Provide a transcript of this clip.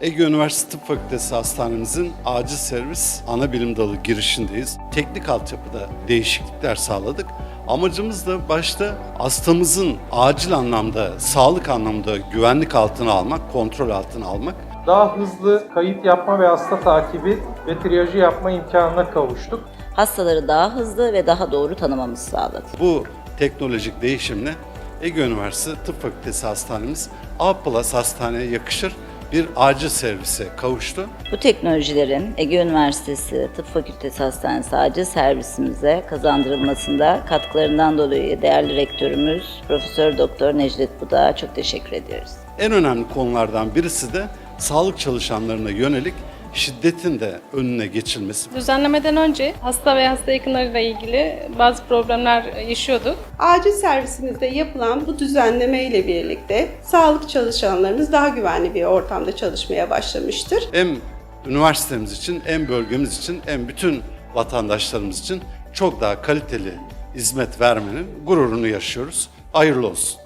Ege Üniversitesi Tıp Fakültesi Hastanemizin acil servis ana bilim dalı girişindeyiz. Teknik altyapıda değişiklikler sağladık. Amacımız da başta hastamızın acil anlamda, sağlık anlamda güvenlik altına almak, kontrol altına almak. Daha hızlı kayıt yapma ve hasta takibi ve triyajı yapma imkanına kavuştuk. Hastaları daha hızlı ve daha doğru tanımamızı sağladı. Bu teknolojik değişimle Ege Üniversitesi Tıp Fakültesi Hastanemiz A Plus Hastaneye yakışır bir acil servise kavuştu. Bu teknolojilerin Ege Üniversitesi Tıp Fakültesi Hastanesi acil servisimize kazandırılmasında katkılarından dolayı değerli rektörümüz Profesör Doktor Necdet Budak'a çok teşekkür ediyoruz. En önemli konulardan birisi de sağlık çalışanlarına yönelik şiddetin de önüne geçilmesi. Düzenlemeden önce hasta ve hasta yakınlarıyla ilgili bazı problemler yaşıyorduk. Acil servisimizde yapılan bu düzenleme ile birlikte sağlık çalışanlarımız daha güvenli bir ortamda çalışmaya başlamıştır. Hem üniversitemiz için, hem bölgemiz için, hem bütün vatandaşlarımız için çok daha kaliteli hizmet vermenin gururunu yaşıyoruz. Hayırlı olsun.